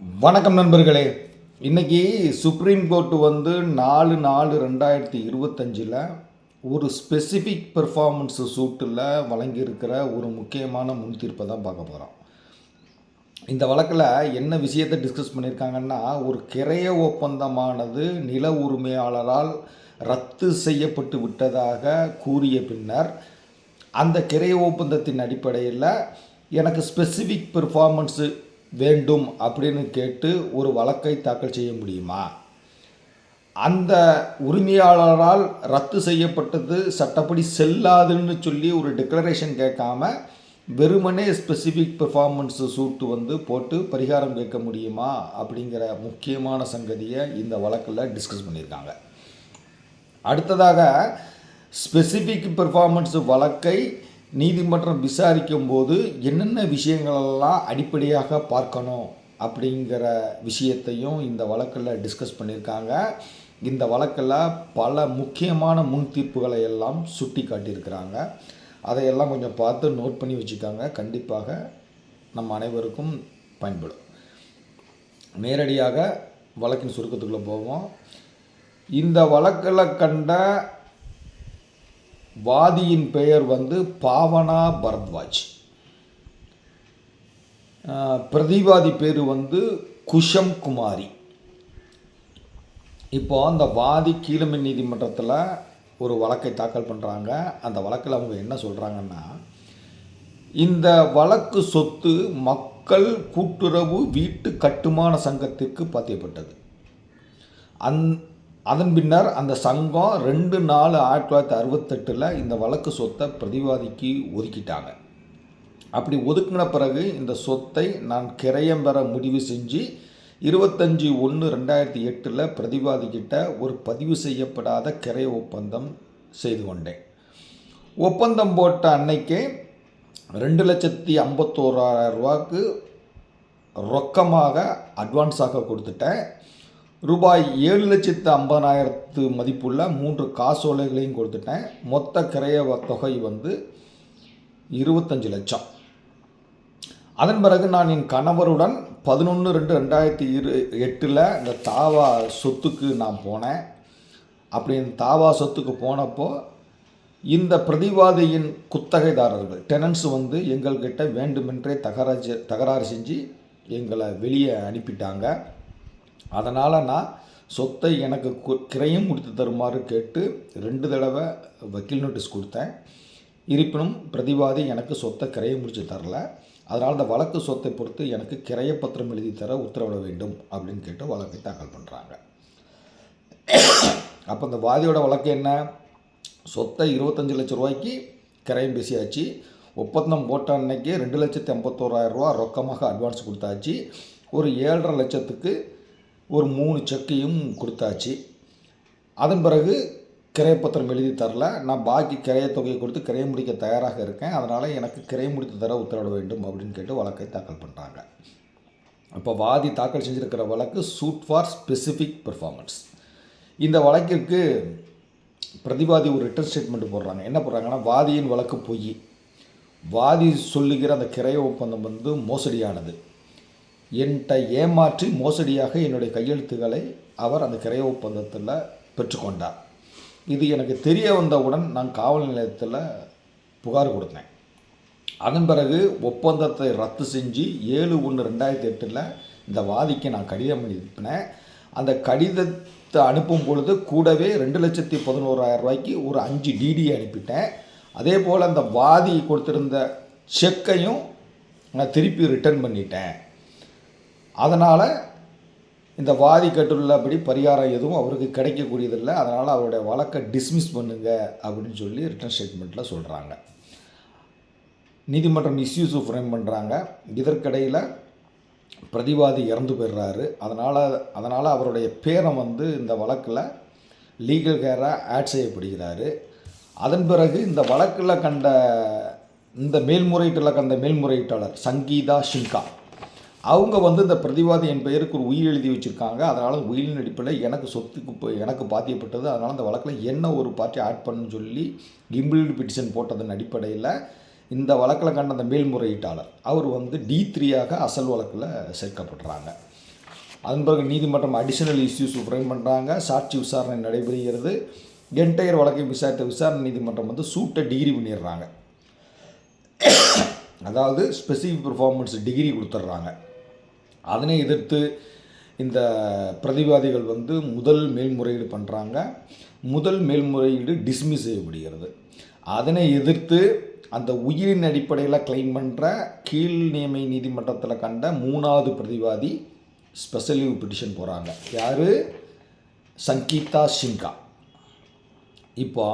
வணக்கம் நண்பர்களே. இன்றைக்கி சுப்ரீம் கோர்ட் வந்து நாலு நாலு ரெண்டாயிரத்தி இருபத்தஞ்சில் ஒரு ஸ்பெசிஃபிக் பெர்ஃபார்மன்ஸ் சூட்டில் வழங்கியிருக்கிற ஒரு முக்கியமான முன் தீர்ப்பை தான் பார்க்க போகிறோம் இந்த வழக்கில் என்ன விஷயத்தை டிஸ்கஸ் பண்ணியிருக்காங்கன்னா ஒரு கிரைய ஒப்பந்தமானது நில உரிமையாளரால் ரத்து செய்யப்பட்டு விட்டதாக கூறிய பின்னர் அந்த கிரைய ஒப்பந்தத்தின் அடிப்படையில் எனக்கு ஸ்பெசிஃபிக் பெர்ஃபார்மன்ஸு வேண்டும் அப்படின்னு கேட்டு ஒரு வழக்கை தாக்கல் செய்ய முடியுமா? அந்த உரிமையாளரால் ரத்து செய்யப்பட்டது சட்டப்படி செல்லாதுன்னு சொல்லி ஒரு டிக்ளரேஷன் கேட்காம வெறுமனே ஸ்பெசிஃபிக் பெர்ஃபார்மன்ஸ் சூட்டு வந்து போட்டு பரிகாரம் கேட்க முடியுமா? அப்படிங்கிற முக்கியமான சங்கதியை இந்த வழக்கில் டிஸ்கஸ் பண்ணியிருக்காங்க. அடுத்ததாக ஸ்பெசிஃபிக் பெர்ஃபார்மன்ஸ் வழக்கை நீதிமன்றம் விசாரிக்கும் போது என்னென்ன விஷயங்களெல்லாம் அடிப்படையாக பார்க்கணும் அப்படிங்கிற விஷயத்தையும் இந்த வழக்கில் டிஸ்கஸ் பண்ணியிருக்காங்க. இந்த வழக்கில் பல முக்கியமான முன் தீர்ப்புகளை எல்லாம் சுட்டி காட்டியிருக்கிறாங்க. அதையெல்லாம் கொஞ்சம் பார்த்து நோட் பண்ணி வச்சுக்காங்க. கண்டிப்பாக நம்ம அனைவருக்கும் பயன்படும். நேரடியாக வழக்கின் சுருக்கத்துக்குள்ளே போவோம். இந்த வழக்கில் கண்ட வாதியின் பெயர் வந்து பாவனா பரத்வாஜ். பிரதிவாதி பேர் வந்து குஷம் குமாரி. இப்போ அந்த வாதி கீழமை நீதிமன்றத்தில் ஒரு வழக்கை தாக்கல் பண்ணுறாங்க அந்த வழக்கில் அவங்க என்ன சொல்கிறாங்கன்னா இந்த வழக்கு சொத்து மக்கள் கூட்டுறவு வீட்டு கட்டுமான சங்கத்திற்கு பாத்தியப்பட்டது. அந் அதன் பின்னர் அந்த சங்கம் ரெண்டு நாலு ஆயிரத்தி தொள்ளாயிரத்தி அறுபத்தெட்டில் இந்த வழக்கு சொத்தை பிரதிவாதிக்கு ஒதுக்கிட்டாங்க. அப்படி ஒதுக்கின பிறகு இந்த சொத்தை நான் கிரயம் பெற முடிவு செஞ்சு இருபத்தஞ்சி ஒன்று ரெண்டாயிரத்தி எட்டில் பிரதிவாதிக்கிட்ட ஒரு பதிவு செய்யப்படாத கிரைய ஒப்பந்தம் செய்து கொண்டேன். ஒப்பந்தம் போட்ட அன்னைக்கே ரெண்டு லட்சத்தி ஐம்பத்தோராயிரம் ரூபாய்க்கு ரொக்கமாக அட்வான்ஸாக கொடுத்துட்டேன். ரூபாய் ஏழு லட்சத்து ஐம்பதாயிரத்து மதிப்புள்ள மூன்று காசோலைகளையும் கொடுத்துட்டேன். மொத்த கிரைய தொகை வந்து இருபத்தஞ்சு லட்சம். அதன் பிறகு நான் என் கணவருடன் பதினொன்று ரெண்டு ரெண்டாயிரத்தி இரு எட்டில் இந்த தாவா சொத்துக்கு நான் போனேன். அப்படி இந்த தாவா சொத்துக்கு போனப்போ இந்த பிரதிவாதியின் குத்தகைதாரர்கள் டெனன்ஸ் வந்து எங்கள்கிட்ட வேண்டுமென்றே தகராறு தகராறு செஞ்சு எங்களை வெளியே அனுப்பிட்டாங்க. அதனால் நான் சொத்தை எனக்கு கு- கிரயம் முடித்து தருமாறு கேட்டு ரெண்டு தடவை வக்கீல் நோட்டீஸ் கொடுத்தேன். இருப்பினும் பிரதிவாதி எனக்கு சொத்தை கிரையை முடித்து தரல. அதனால் அந்த வழக்கு சொத்தை பொறுத்து எனக்கு கிரயப்பத்திரம் எழுதி தர உத்தரவிட வேண்டும் அப்படின்னு கேட்டு வழக்கை தாக்கல் பண்ணுறாங்க அப்போ இந்த வாதியோட வழக்கு என்ன? சொத்தை இருபத்தஞ்சு லட்ச ரூபாய்க்கு கிரையம் பேசியாச்சு. ஒப்பந்தம் போட்ட அன்னைக்கு ரெண்டு லட்சத்தி ஐம்பத்தோராயிரம் ரூபா ரொக்கமாக அட்வான்ஸ் கொடுத்தாச்சு. ஒரு ஏழரை லட்சத்துக்கு ஒரு மூணு செக்கையும் கொடுத்தாச்சு. அதன் பிறகு கிரையப்பத்திரம் எழுதி தரல. நான் பாக்கி கிரைய தொகையை கொடுத்து கிரைய முடிக்க தயாராக இருக்கேன். அதனால் எனக்கு கிரைய முடித்து தர உத்தரவிட வேண்டும் அப்படின்னு கேட்டு வழக்கை தாக்கல் பண்ணுறாங்க அப்போ வாதி தாக்கல் செஞ்சுருக்கிற வழக்கு சூட் ஃபார் ஸ்பெசிஃபிக் பெர்ஃபார்மன்ஸ். இந்த வழக்கிற்கு பிரதிவாதி ஒரு ரிட்டர்ன் ஸ்டேட்மெண்ட் போடுறாங்க. என்ன போடுறாங்கன்னா வாதியின் வழக்கு பொய். வாதி சொல்லுகிற அந்த கிரைய ஒப்பந்தம் வந்து மோசடியானது. என்கிட்ட ஏமாற்றி மோசடியாக என்னுடைய கையெழுத்துக்களை அவர் அந்த கிரைய ஒப்பந்தத்தில் பெற்றுக்கொண்டார். இது எனக்கு தெரிய வந்தவுடன் நான் காவல் நிலையத்தில் புகார் கொடுத்தேன். அதன் பிறகு ஒப்பந்தத்தை ரத்து செஞ்சு ஏழு ஒன்று ரெண்டாயிரத்தி எட்டில் இந்த வாதிக்கு நான் கடிதம் அனுப்பினேன். அந்த கடிதத்தை அனுப்பும் பொழுது கூடவே ரெண்டு லட்சத்தி பதினோராயிரம் ரூபாய்க்கு ஒரு அஞ்சு டிடி அனுப்பிட்டேன். அதே போல் அந்த வாதி கொடுத்துருந்த செக்கையும் நான் திருப்பி ரிட்டர்ன் பண்ணிட்டேன். அதனால் இந்த வாதி கட்டுள்ளபடி பரிகாரம் எதுவும் அவருக்கு கிடைக்கக்கூடியதில்லை. அதனால் அவருடைய வழக்கை டிஸ்மிஸ் பண்ணுங்க அப்படின்னு சொல்லி ரிட்டர்ன் ஸ்டேட்மெண்ட்டில் சொல்கிறாங்க நீதிமன்றம் இஸ்யூஸ் ஃப்ரேம் பண்ணுறாங்க இதற்கிடையில் பிரதிவாதி இறந்து போயிடுறாரு. அதனால் அதனால் அவருடைய பேரை வந்து இந்த வழக்கில் லீகல் கேராக ஆட் செய்யப்படுகிறாரு. அதன் பிறகு இந்த வழக்கில் கண்ட இந்த மேல்முறையீட்டில் கண்ட மேல்முறையீட்டாளர் சங்கீதா ஷிங்கா அவங்க வந்து இந்த பிரதிவாதி என் பெயருக்கு ஒரு உயிர் எழுதி வச்சுருக்காங்க. அதனால் உயிரின் அடிப்படையில் எனக்கு சொத்துக்கு இப்போ எனக்கு பாத்தியப்பட்டது. அதனால் அந்த வழக்கில் என்ன ஒரு பார்ட்டி ஆட் பண்ணுன்னு சொல்லி கிம்பிள்டு பிட்டிஷன் போட்டதன் அடிப்படையில் இந்த வழக்கில் கண்ட அந்த மேல்முறையீட்டாளர் அவர் வந்து டி த்ரீயாக அசல் வழக்கில் சேர்க்கப்படுறாங்க. அதன் பிறகு நீதிமன்றம் அடிஷனல் இஷ்யூஸ் ஃப்ரேம் பண்ணுறாங்க சாட்சி விசாரணை நடைபெறுகிறது. என்டையர் வழக்கை விசாரித்த விசாரணை நீதிமன்றம் வந்து சூட்டை டிகிரி பண்ணிடுறாங்க. அதாவது ஸ்பெசிஃபிக் பெர்ஃபார்மன்ஸ் டிகிரி கொடுத்துட்றாங்க. அதனை எதிர்த்து இந்த பிரதிவாதிகள் வந்து முதல் மேல்முறையீடு பண்ணுறாங்க முதல் மேல்முறையீடு டிஸ்மிஸ் செய்யப்படுகிறது. அதனை எதிர்த்து அந்த உயிரின் அடிப்படையில் கிளைம் பண்ணுற கீழ் நியமை நீதிமன்றத்தில் கண்ட மூணாவது பிரதிவாதி ஸ்பெஷல் லீவ் பிட்டிஷன் போகிறாங்க யார்? சங்கீதா சின்கா இப்போ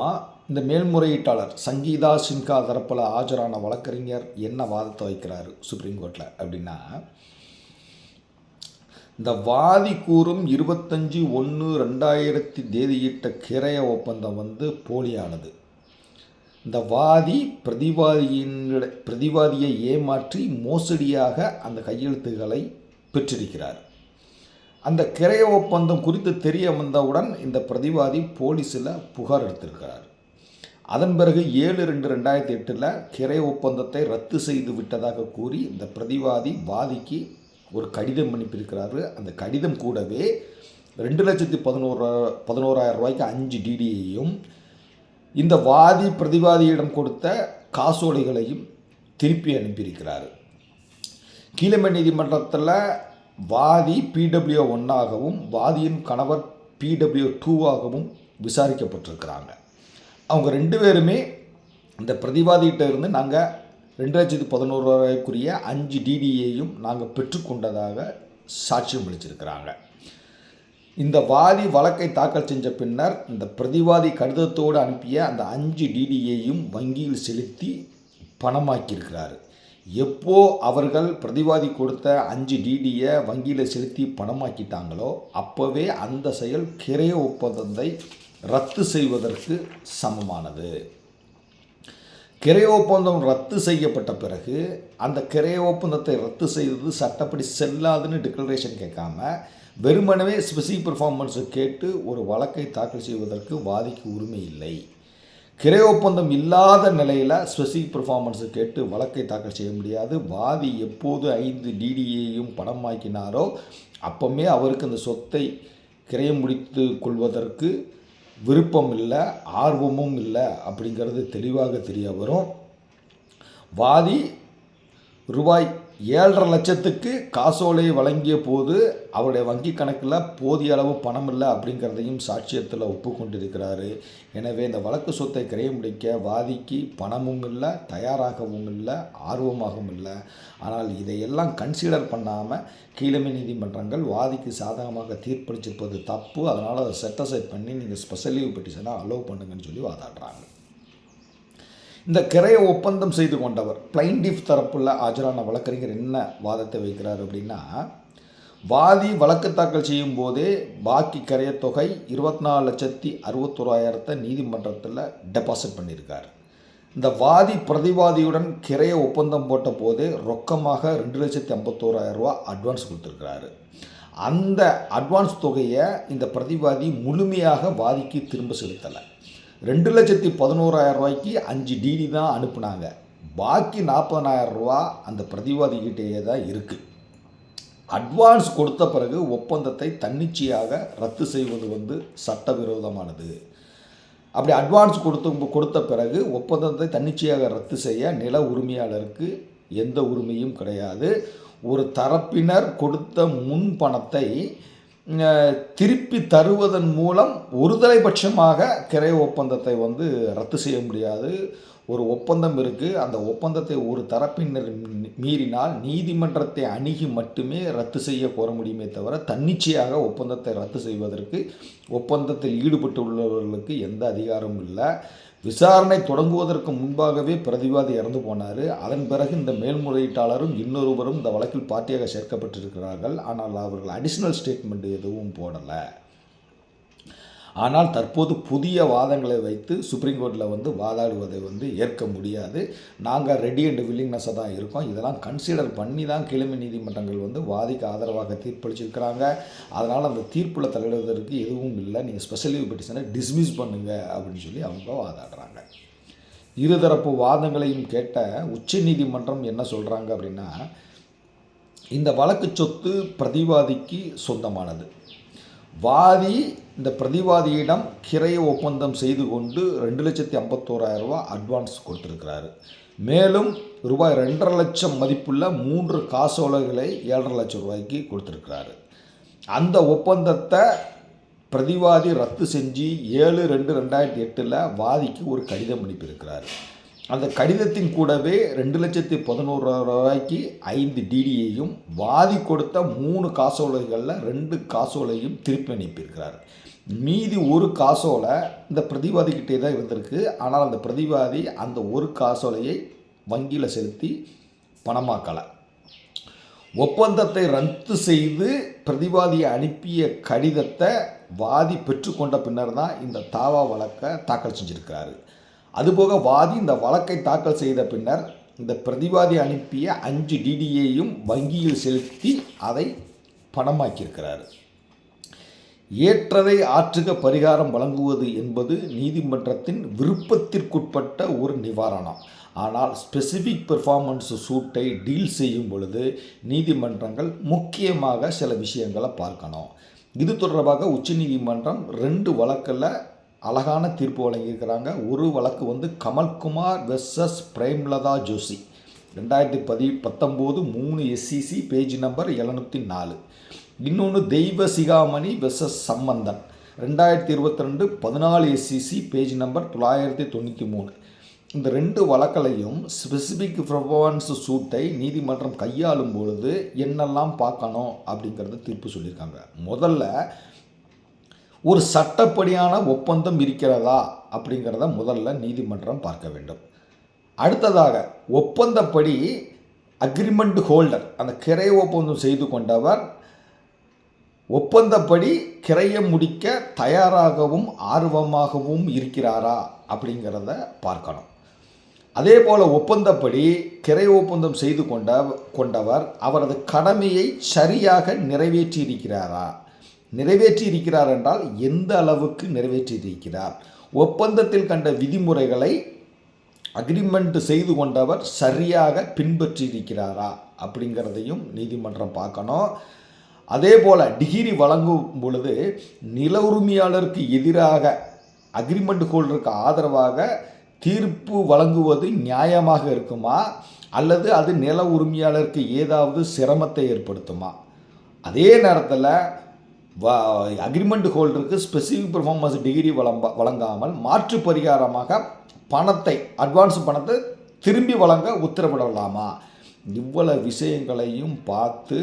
இந்த மேல்முறையீட்டாளர் சங்கீதா சின்கா தரப்பில் ஆஜரான வழக்கறிஞர் என்ன வாதத்தை வைக்கிறாரு சுப்ரீம் கோர்ட்டில் அப்படின்னா இந்த வாதி கூறும் இருபத்தஞ்சி ஒன்று ரெண்டாயிரத்தி தேதியிட்ட கிரைய ஒப்பந்தம் வந்து போலியானது. இந்த வாதி பிரதிவாதியின் பிரதிவாதியை ஏமாற்றி மோசடியாக அந்த கையெழுத்துக்களை பெற்றிருக்கிறார். அந்த கிரைய ஒப்பந்தம் குறித்து தெரிய வந்தவுடன் இந்த பிரதிவாதி போலீஸில் புகார் எடுத்திருக்கிறார். அதன் பிறகு ஏழு ரெண்டு ரெண்டாயிரத்தி எட்டில் கிரை ஒப்பந்தத்தை ரத்து செய்து விட்டதாக கூறி இந்த பிரதிவாதி வாதிக்கு ஒரு கடிதம் அனுப்பியிருக்கிறாரு. அந்த கடிதம் கூடவே ரெண்டு லட்சத்தி பதினோரு பதினோராயிரம் ரூபாய்க்கு அஞ்சு டிடியையும் இந்த வாதி பிரதிவாதியிடம் கொடுத்த காசோலைகளையும் திருப்பி அனுப்பியிருக்கிறார். கீழமை நீதிமன்றத்தில் வாதி பிடபிள்யூ ஒன்னாகவும் வாதியின் கணவர் பிடபிள்யூ டூவாகவும் விசாரிக்கப்பட்டிருக்கிறாங்க. அவங்க ரெண்டு பேருமே இந்த பிரதிவாதிகிட்ட இருந்து நாங்கள் ரெண்டு லட்சத்து பதினோரு ரூபாய்க்குரிய அஞ்சு டிடியையும் நாங்கள் பெற்றுக்கொண்டதாக சாட்சியம் அளிச்சிருக்கிறாங்க இந்த வாதி வழக்கை தாக்கல் செஞ்ச பின்னர் இந்த பிரதிவாதி கடிதத்தோடு அனுப்பிய அந்த அஞ்சு டிடியையும் வங்கியில் செலுத்தி பணமாக்கியிருக்கிறார். எப்போ அவர்கள் பிரதிவாதி கொடுத்த அஞ்சு டிடியை வங்கியில் செலுத்தி பணமாக்கிட்டாங்களோ அப்போவே அந்த செயல் கிரைய ஒப்பந்தத்தை ரத்து செய்வதற்கு சமமானது. கிரை ஒப்பந்தம் ரத்து செய்யப்பட்ட பிறகு அந்த கிரை ஒப்பந்தத்தை ரத்து செய்தது சட்டப்படி செல்லாதுன்னு டிக்ளரேஷன் கேட்காம வெறுமனவே ஸ்பெசிஃபிக் பெர்ஃபார்மன்ஸை கேட்டு ஒரு வழக்கை தாக்கல் செய்வதற்கு வாதிக்கு உரிமை இல்லை. கிரை ஒப்பந்தம் இல்லாத நிலையில் ஸ்பெசிஃபிக் பெர்ஃபார்மன்ஸை கேட்டு வழக்கை தாக்கல் செய்ய முடியாது. வாதி எப்போது ஐந்து டிடியையும் பணமாக்கினாரோ அப்போமே அவருக்கு அந்த சொத்தை கிரையம் முடித்து கொள்வதற்கு விருப்பம் இல்லை ஆர்வமும் இல்லை அப்படிங்கிறது தெளிவாக தெரிய வரும். வாதி ரூபாய் ஏழரை லட்சத்துக்கு காசோலை வழங்கிய போது அவருடைய வங்கி கணக்கில் போதிய அளவு பணம் இல்லை அப்படிங்கிறதையும் சாட்சியத்தில் ஒப்புக்கொண்டிருக்கிறாரு. எனவே இந்த வழக்கு சொத்தை கிரைய முடிக்க வாதிக்கு பணமும் இல்லை தயாராகவும் இல்லை ஆர்வமாகவும் இல்லை. ஆனால் இதையெல்லாம் கன்சிடர் பண்ணாமல் கீழமை நீதிமன்றங்கள் வாதிக்கு சாதகமாக தீர்ப்பளிச்சிருப்பது தப்பு. அதனால் அதை செட்டசைட் பண்ணி நீங்கள் ஸ்பெஷல் லீவ் பெட்டிஷனாக அலோவ் பண்ணுங்கன்னு சொல்லி வாதாடுறாங்க. இந்த கிரைய ஒப்பந்தம் செய்து கொண்டவர் பிளைண்டிஃப் தரப்புள்ள ஆஜரான வழக்கறிஞர் என்ன வாதத்தை வைக்கிறார் அப்படின்னா வாதி வழக்கு தாக்கல் செய்யும் போதே பாக்கி கிரையத் தொகை இருபத்தி நாலு லட்சத்தி அறுபத்தோராயிரத்தை நீதிமன்றத்தில் டெபாசிட் பண்ணியிருக்கார். இந்த வாதி பிரதிவாதியுடன் கிரைய ஒப்பந்தம் போட்ட போதே ரொக்கமாக ரெண்டு லட்சத்தி ஐம்பத்தோராயிரம் ரூபா அட்வான்ஸ் கொடுத்துருக்கிறாரு. அந்த அட்வான்ஸ் தொகையை இந்த பிரதிவாதி முழுமையாக வாதிக்கு திரும்ப செலுத்தலை. ரெண்டு லட்சத்தி பதினோராயிரம் ரூபாய்க்கு அஞ்சு டிடி தான் அனுப்புனாங்க. பாக்கி நாற்பதனாயிரம் ரூபா அந்த பிரதிவாதிகிட்டேயே தான் இருக்குது அட்வான்ஸ் கொடுத்த பிறகு ஒப்பந்தத்தை தன்னிச்சையாக ரத்து செய்வது வந்து சட்டவிரோதமானது. அப்படி அட்வான்ஸ் கொடுத்து கொடுத்த பிறகு ஒப்பந்தத்தை தன்னிச்சையாக ரத்து செய்ய நில உரிமையாளருக்கு எந்த உரிமையும் கிடையாது. ஒரு தரப்பினர் கொடுத்த முன் பணத்தை திருப்பி தருவதன் மூலம் ஒருதலை பட்சமாக கிரை ஒப்பந்தத்தை வந்து ரத்து செய்ய முடியாது. ஒரு ஒப்பந்தம் இருக்குது அந்த ஒப்பந்தத்தை ஒரு தரப்பினர் மீறினால் நீதிமன்றத்தை அணுகி மட்டுமே ரத்து செய்ய கோர முடியுமே தவிர தன்னிச்சையாக ஒப்பந்தத்தை ரத்து செய்வதற்கு ஒப்பந்தத்தில் ஈடுபட்டு உள்ளவர்களுக்கு எந்த அதிகாரமும் இல்லை. விசாரணை தொடங்குவதற்கு முன்பாகவே பிரதிவாதி இறந்து போனார். அதன் பிறகு இந்த மேல்முறையீட்டாளரும் இன்னொருவரும் இந்த வழக்கில் பார்ட்டியாக சேர்க்கப்பட்டிருக்கிறார்கள். ஆனால் அவர்கள் அடிஷ்னல் ஸ்டேட்மெண்ட் எதுவும் போடலை. ஆனால் தற்போது புதிய வாதங்களை வைத்து சுப்ரீம் கோர்ட்டில் வந்து வாதாடுவதை வந்து ஏற்க முடியாது. நாங்கள் ரெடி அண்ட் வில்லிங்னஸாக தான் இருக்கோம். இதெல்லாம் கன்சிடர் பண்ணி தான் கிழமை நீதிமன்றங்கள் வந்து வாதிக்கு ஆதரவாக தீர்ப்பளிச்சிருக்கிறாங்க. அதனால் அந்த தீர்ப்பில் தலையிடுவதற்கு எதுவும் இல்லை. நீங்கள் ஸ்பெஷல் லீவ் பெட்டிஷனை டிஸ்மிஸ் பண்ணுங்க அப்படின்னு சொல்லி அவங்க வாதாடுறாங்க. இருதரப்பு வாதங்களையும் கேட்ட உச்ச நீதிமன்றம் என்ன சொல்கிறாங்க அப்படின்னா இந்த வழக்கு சொத்து பிரதிவாதிக்கு சொந்தமானது. வாதி இந்த பிரதிவாதியிடம் கிரைய ஒப்பந்தம் செய்து கொண்டு ரெண்டு லட்சத்தி ஐம்பத்தோராயிரம் அட்வான்ஸ் கொடுத்துருக்கிறாரு. மேலும் ரூபாய் ரெண்டரை லட்சம் மதிப்புள்ள மூன்று காசோலைகளை ஏழரை லட்சம் ரூபாய்க்கு கொடுத்துருக்கிறாரு. அந்த ஒப்பந்தத்தை பிரதிவாதி ரத்து செஞ்சு ஏழு ரெண்டு ரெண்டாயிரத்தி எட்டில் வாதிக்கு ஒரு கடிதம் அனுப்பியிருக்கிறாரு. அந்த கடிதத்தின் கூடவே ரெண்டு லட்சத்தி பதினோரு ரூபாய்க்கு ஐந்து டிடியையும் வாதி கொடுத்த மூணு காசோலைகளில் ரெண்டு காசோலையும் திருப்பி அனுப்பியிருக்கிறார். மீதி ஒரு காசோலை இந்த பிரதிவாதிக்கிட்டே தான் இருந்திருக்கு. ஆனால் அந்த பிரதிவாதி அந்த ஒரு காசோலையை வங்கியில் செலுத்தி பணமாக்கலை. ஒப்பந்தத்தை ரத்து செய்து பிரதிவாதியை அனுப்பிய கடிதத்தை வாதி பெற்றுக்கொண்ட பின்னர் தான் இந்த தாவா வழக்கை தாக்கல் செஞ்சுருக்கிறாரு. அதுபோக வாதி இந்த வழக்கை தாக்கல் செய்த பின்னர் இந்த பிரதிவாதி அனுப்பிய அஞ்சு டிடியையும் வங்கியில் செலுத்தி அதை பணமாக்கியிருக்கிறார். ஏற்றதை ஆற்றுக பரிகாரம் வழங்குவது என்பது நீதிமன்றத்தின் விருப்பத்திற்குட்பட்ட ஒரு நிவாரணம். ஆனால் ஸ்பெசிஃபிக் பெர்ஃபார்மன்ஸ் சூட்டை டீல் செய்யும் பொழுது நீதிமன்றங்கள் முக்கியமாக சில விஷயங்களை பார்க்கணும். இது தொடர்பாக உச்சநீதிமன்றம் ரெண்டு வழக்கில் அழகான தீர்ப்பு வழங்கியிருக்கிறாங்க. ஒரு வழக்கு வந்து கமல்குமார் வெர்சஸ் பிரேம்லதா ஜோஷி. ரெண்டாயிரத்தி பதி பத்தொம்போது மூணு எஸ்சிசி பேஜ் நம்பர் எழுநூற்றி நாலு. இன்னொன்று தெய்வ சிகாமணி வெர்சஸ் சம்பந்தன். ரெண்டாயிரத்தி இருபத்தி ரெண்டு பதினாலு எஸ்சிசி பேஜ் நம்பர் தொள்ளாயிரத்தி தொண்ணூற்றி மூணு. இந்த ரெண்டு வழக்களையும் ஸ்பெசிஃபிக் பர்ஃபார்மன்ஸ் சூட்டை நீதிமன்றம் கையாளும் பொழுது என்னெல்லாம் பார்க்கணும் அப்படிங்கிறத தீர்ப்பு சொல்லியிருக்காங்க. முதல்ல ஒரு சட்டப்படியான ஒப்பந்தம் இருக்கிறதா அப்படிங்கிறத முதல்ல நீதிமன்றம் பார்க்க வேண்டும். அடுத்ததாக ஒப்பந்தப்படி அக்ரிமெண்ட் ஹோல்டர் அந்த கிரை ஒப்பந்தம் செய்து கொண்டவர் ஒப்பந்தப்படி கிரையை முடிக்க தயாராகவும் ஆர்வமாகவும் இருக்கிறாரா அப்படிங்கிறத பார்க்கணும். அதே போல் ஒப்பந்தப்படி கிரை ஒப்பந்தம் செய்து கொண்ட கொண்டவர் அவரது கடமையை சரியாக நிறைவேற்றி இருக்கிறாரா நிறைவேற்றி இருக்கிறார் என்றால் எந்த அளவுக்கு நிறைவேற்றி இருக்கிறார் ஒப்பந்தத்தில் கண்ட விதிமுறைகளை அக்ரிமெண்ட் செய்து கொண்டவர் சரியாக பின்பற்றி இருக்கிறாரா அப்படிங்கிறதையும் நீதிமன்றம் பார்க்கணும். அதே போல் டிகிரி வழங்கும் பொழுது நில உரிமையாளருக்கு எதிராக அக்ரிமெண்ட் ஹோல்டருக்கு ஆதரவாக தீர்ப்பு வழங்குவது நியாயமாக இருக்குமா? அல்லது அது நில உரிமையாளருக்கு ஏதாவது சிரமத்தை ஏற்படுத்துமா? அதே நேரத்தில் அக்ரிமெண்ட் ஹோல்டருக்கு ஸ்பெசிஃபிக் பெர்ஃபார்மன்ஸ் டிகிரி வழங்க வழங்காமல் மாற்று பரிகாரமாக பணத்தை அட்வான்ஸ் பணத்தை திரும்பி வழங்க உத்தரவிடலாமா? இவ்வளவு விஷயங்களையும் பார்த்து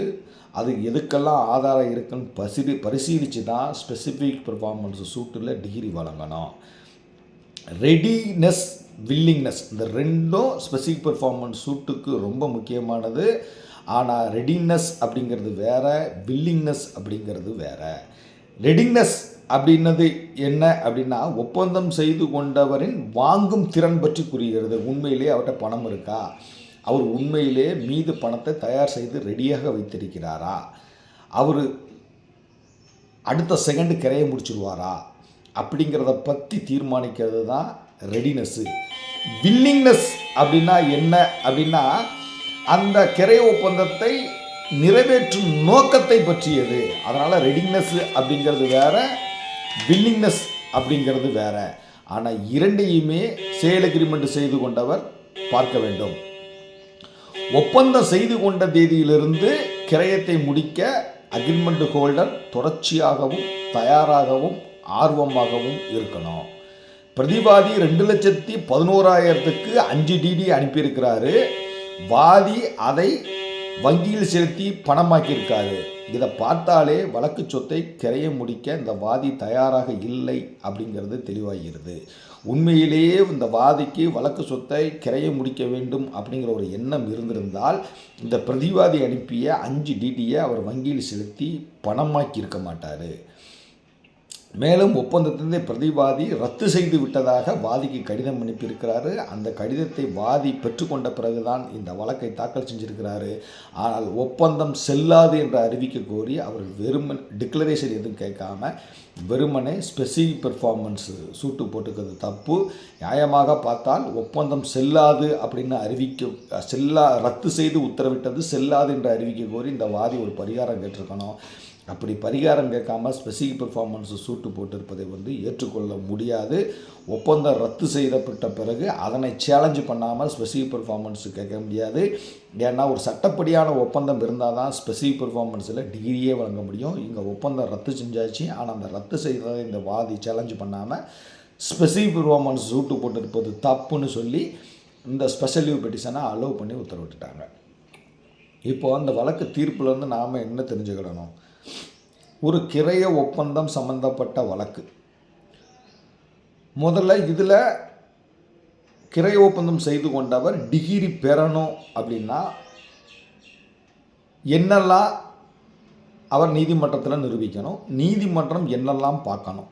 அது எதுக்கெல்லாம் ஆதாரம் இருக்குன்னு பசிரி பரிசீலித்து தான் ஸ்பெசிஃபிக் பெர்ஃபார்மன்ஸ் சூட்டில் டிகிரி வழங்கணும். ரெடினஸ் வில்லிங்னஸ் இந்த ரெண்டும் ஸ்பெசிஃபிக் பெர்ஃபார்மன்ஸ் சூட்டுக்கு ரொம்ப முக்கியமானது. ஆனால் ரெடினஸ் அப்படிங்கிறது வேற வில்லிங்னஸ் அப்படிங்கிறது வேற. ரெடினஸ் அப்படின்னது என்ன அப்படின்னா ஒப்பந்தம் செய்து கொண்டவரின் வாங்கும் திறன் பற்றி கூறுகிறது. உண்மையிலே அவர்கிட்ட பணம் இருக்கா? அவர் உண்மையிலே மீது பணத்தை தயார் செய்து ரெடியாக வைத்திருக்கிறாரா? அவர் அடுத்த செகண்டு கிரைய முடிச்சிருவாரா? அப்படிங்கிறத பற்றி தீர்மானிக்கிறது தான் ரெடினஸ்ஸு வில்லிங்னஸ் அப்படின்னா என்ன அப்படின்னா அந்த கிரை ஒப்பந்தத்தை நிறைவேற்றும் நோக்கத்தை பற்றியது. அதனால் ரெடினஸ் அப்படிங்கிறது வேற வில்லிங்னஸ் அப்படிங்கிறது வேற. ஆனால் இரண்டையுமே சேல் அக்ரிமெண்ட் செய்து கொண்டவர் பார்க்க வேண்டும். ஒப்பந்தம் செய்து கொண்ட தேதியிலிருந்து கிரயத்தை முடிக்க அக்ரிமெண்ட் ஹோல்டர் தொடர்ச்சியாகவும் தயாராகவும் ஆர்வமாகவும் இருக்கணும். பிரதிவாதி ரெண்டு லட்சத்தி பதினோராயிரத்துக்கு அஞ்சு டிடி அனுப்பியிருக்கிறாரு. வாதி அதை வங்கியில் செலுத்தி பணமாக்கியிருக்காரு. இதை பார்த்தாலே வழக்கு சொத்தை கிரைய முடிக்க இந்த வாதி தயாராக இல்லை அப்படிங்கிறது தெளிவாகிறது. உண்மையிலேயே இந்த வாதிக்கு வழக்கு சொத்தை கிரைய முடிக்க வேண்டும் அப்படிங்கிற ஒரு எண்ணம் இருந்திருந்தால் இந்த பிரதிவாதி அனுப்பிய அஞ்சு டிடியை அவர் வங்கியில் செலுத்தி பணமாக்கி இருக்க மாட்டார். மேலும் ஒப்பந்தத்தை பிரதிவாதி ரத்து செய்து விட்டதாக வாதிக்கு கடிதம் அனுப்பியிருக்கிறாரு. அந்த கடிதத்தை வாதி பெற்றுக்கொண்ட பிறகுதான் இந்த வழக்கை தாக்கல் செஞ்சிருக்கிறாரு. ஆனால் ஒப்பந்தம் செல்லாது என்று அறிவிக்க கோரி அவர் வெறுமன் டிக்ளரேஷன் எதுவும் கேட்காம வெறுமனே ஸ்பெசிஃபிக் பெர்ஃபார்மன்ஸ் சூட்டு போட்டுக்கிறது தப்பு. நியாயமாக பார்த்தால் ஒப்பந்தம் செல்லாது அப்படின்னு அறிவிக்க செல்லா ரத்து செய்து உத்தரவிட்டது செல்லாது என்று அறிவிக்க கோரி இந்த வாதி ஒரு பரிகாரம் கேட்டிருக்கணும். அப்படி பரிகாரம் கேட்காம ஸ்பெசிஃபிக் பெர்ஃபார்மன்ஸ் சூட்டு போட்டிருப்பதை வந்து ஏற்றுக்கொள்ள முடியாது. ஒப்பந்தம் ரத்து செய்யப்பட்ட பிறகு அதனை சேலஞ்சு பண்ணாமல் ஸ்பெசிஃபிக் பெர்ஃபார்மன்ஸ் கேட்க முடியாது. ஏன்னா ஒரு சட்டப்படியான ஒப்பந்தம் இருந்தால் தான் ஸ்பெசிஃபிக் பெர்ஃபார்மன்ஸில் டிகிரியே வழங்க முடியும். இங்கே ஒப்பந்தம் ரத்து செஞ்சாச்சு. ஆனால் அந்த ரத்து செய்ததை இந்த வாதி சேலஞ்சு பண்ணாமல் ஸ்பெசிஃபிக் பெர்ஃபார்மன்ஸ் சூட்டு போட்டிருப்பது தப்புன்னு சொல்லி இந்த ஸ்பெஷல் லீவ் பெட்டிஷனை அலோவ் பண்ணி உத்தரவிட்டுட்டாங்க. இப்போது அந்த வழக்கு தீர்ப்புலேருந்து நாம் என்ன தெரிஞ்சுக்கிடணும்? ஒரு கிரைய ஒப்பந்தம் சம்பந்தப்பட்ட வழக்கு. முதல்ல இதில் கிரைய ஒப்பந்தம் செய்து கொண்டவர் டிகிரி பெறணும் அப்படின்னா என்னெல்லாம் அவர் நீதிமன்றத்தில் நிரூபிக்கணும் நீதிமன்றம் என்னெல்லாம் பார்க்கணும்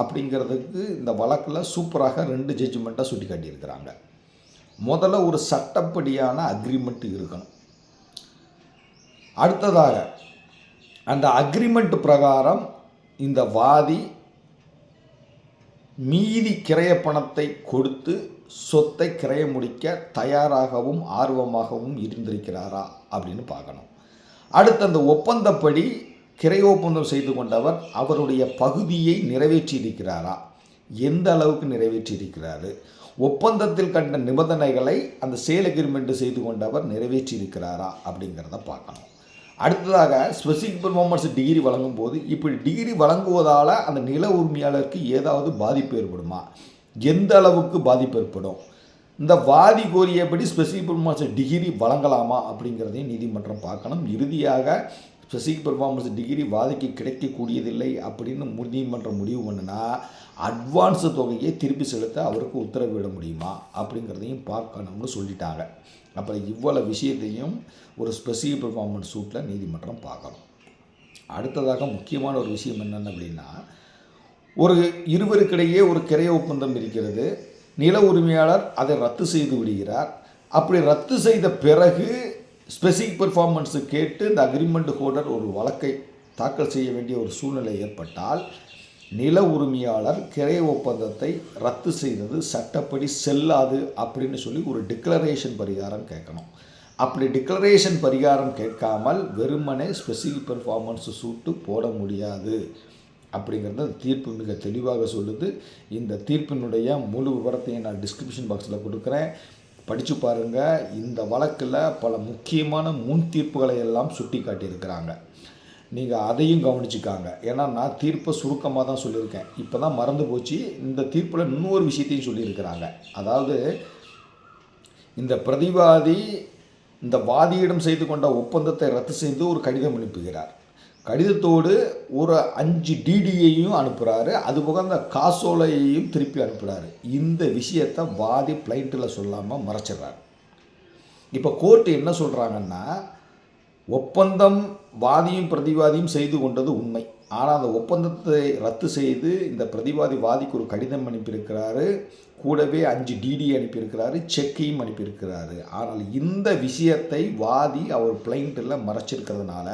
அப்படிங்கிறதுக்கு இந்த வழக்கில் சூப்பராக ரெண்டு ஜட்ஜ்மெண்ட்டை சுட்டி காட்டியிருக்கிறாங்க முதல்ல ஒரு சட்டப்படியான அக்ரிமெண்ட் இருக்கணும். அடுத்ததாக அந்த அக்ரிமெண்ட் பிரகாரம் இந்த வாதி மீதி கிரைய பணத்தை கொடுத்து சொத்தை கிரைய முடிக்க தயாராகவும் ஆர்வமாகவும் இருந்திருக்கிறாரா அப்படின்னு பார்க்கணும். அடுத்து அந்த ஒப்பந்தப்படி கிரை ஒப்பந்தம் செய்து கொண்டவர் அவருடைய பகுதியை நிறைவேற்றியிருக்கிறாரா? எந்த அளவுக்கு நிறைவேற்றியிருக்கிறாரு? ஒப்பந்தத்தில் கண்ட நிபந்தனைகளை அந்த சேல் அக்ரிமெண்ட் செய்து கொண்டவர் நிறைவேற்றியிருக்கிறாரா அப்படிங்கிறத பார்க்கணும். அடுத்ததாக ஸ்பெசிஃபிக் பர்ஃபார்மன்ஸ் டிகிரி வழங்கும் போது இப்படி டிகிரி வழங்குவதால் அந்த நில உரிமையாளருக்கு ஏதாவது பாதிப்பு ஏற்படுமா? எந்த அளவுக்கு பாதிப்பு ஏற்படும்? இந்த வாதி கோரியபடி ஸ்பெசிஃபிக் பர்ஃபார்மன்ஸ் டிகிரி வழங்கலாமா அப்படிங்கிறதையும் நீதிமன்றம் பார்க்கணும். இறுதியாக ஸ்பெசிஃபிக் பர்ஃபார்மன்ஸ் டிகிரி வாதிக்கு கிடைக்கக்கூடியதில்லை அப்படின்னு நீதிமன்றம் முடிவு பண்ணுனா அட்வான்ஸ் தொகையை திருப்பி செலுத்த அவருக்கு உத்தரவிட முடியுமா அப்படிங்கிறதையும் பார்க்கணும்னு சொல்லிட்டாங்க. அப்புறம் இவ்வளவு விஷயத்தையும் ஒரு ஸ்பெசிஃபிக் பெர்ஃபார்மன்ஸ் சூட்டில் நீதிமன்றம் பார்க்கணும். அடுத்ததாக முக்கியமான ஒரு விஷயம் என்னென்னு அப்படின்னா ஒரு இருவருக்கிடையே ஒரு கிரைய ஒப்பந்தம் இருக்கிறது. நில உரிமையாளர் அதை ரத்து செய்து விடுகிறார். அப்படி ரத்து செய்த பிறகு ஸ்பெசிஃபிக் பெர்ஃபார்மன்ஸு கேட்டு இந்த அக்ரிமெண்ட் ஹோல்டர் ஒரு வழக்கை தாக்கல் செய்ய வேண்டிய ஒரு சூழ்நிலை ஏற்பட்டால் நில உரிமையாளர் கிரைய ஒப்பந்தத்தை ரத்து செய்தது சட்டப்படி செல்லாது அப்படின்னு சொல்லி ஒரு டிக்ளரேஷன் பரிகாரம் கேட்கணும். அப்படி டிக்ளரேஷன் பரிகாரம் கேட்காமல் வெறுமனே ஸ்பெசிஃபிக் பெர்ஃபார்மன்ஸ் சூட்டு போட முடியாது அப்படிங்கிறத தீர்ப்பு மிக தெளிவாக சொல்லுது. இந்த தீர்ப்பினுடைய முழு விவரத்தையும் நான் டிஸ்கிரிப்ஷன் பாக்ஸில் கொடுக்குறேன். படித்து பாருங்கள் இந்த வழக்கில் பல முக்கியமான முன் தீர்ப்புகளை எல்லாம் சுட்டி காட்டியிருக்கிறாங்க நீங்கள் அதையும் கவனிச்சுக்காங்க. ஏன்னா நான் தீர்ப்பை சுருக்கமாக தான் சொல்லியிருக்கேன். இப்போ தான் மறந்து போச்சு. இந்த தீர்ப்பில் இன்னொரு விஷயத்தையும் சொல்லியிருக்கிறாங்க. அதாவது இந்த பிரதிவாதி இந்த வாதியிடம் செய்து கொண்ட ஒப்பந்தத்தை ரத்து செய்து ஒரு கடிதம் அனுப்புகிறார். கடிதத்தோடு ஒரு அஞ்சு டிடியையும் அனுப்புகிறாரு அதுபோக அந்த காசோலையையும் திருப்பி அனுப்புகிறாரு இந்த விஷயத்தை வாதி பிளைண்ட்டில் சொல்லாமல் மறைச்சிடுறாரு. இப்போ கோர்ட்டு என்ன சொல்கிறாங்கன்னா ஒப்பந்தம் வாதியும் பிரதிவாதியும் செய்து கொண்டது உண்மை. ஆனால் அந்த ஒப்பந்தத்தை ரத்து செய்து இந்த பிரதிவாதி வாதிக்கு ஒரு கடிதம் அனுப்பியிருக்கிறாரு. கூடவே அஞ்சு டிடி அனுப்பியிருக்கிறாரு. செக்கையும் அனுப்பியிருக்கிறாரு. ஆனால் இந்த விஷயத்தை வாதி அவர் பிளைண்ட்டில் மறைச்சிருக்கிறதுனால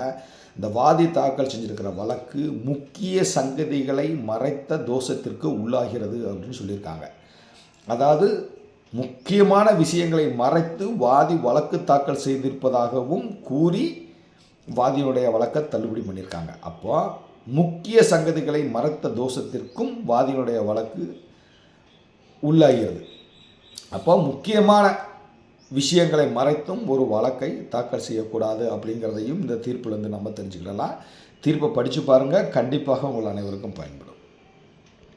இந்த வாதி தாக்கல் செஞ்சிருக்கிற வழக்கு முக்கிய சங்கதிகளை மறைத்த தோஷத்திற்கு உள்ளாகிறது அப்படின்னு சொல்லியிருக்காங்க. அதாவது முக்கியமான விஷயங்களை மறைத்து வாதி வழக்கு தாக்கல் செய்திருப்பதாகவும் கூறி வாதியினுடைய வழக்கை தள்ளுபடி பண்ணியிருக்காங்க. அப்போ முக்கிய சங்கதிகளை மறைத்த தோஷத்திற்கும் வாதியினுடைய வழக்கு உள்ளாகிறது. அப்போ முக்கியமான விஷயங்களை மறைத்தும் ஒரு வழக்கை தாக்கல் செய்யக்கூடாது அப்படிங்கிறதையும் இந்த தீர்ப்பிலேருந்து நம்ம தெரிஞ்சுக்கிடலாம். தீர்ப்பை படித்து பாருங்கள் கண்டிப்பாக உங்கள் அனைவருக்கும் பயன்படும்.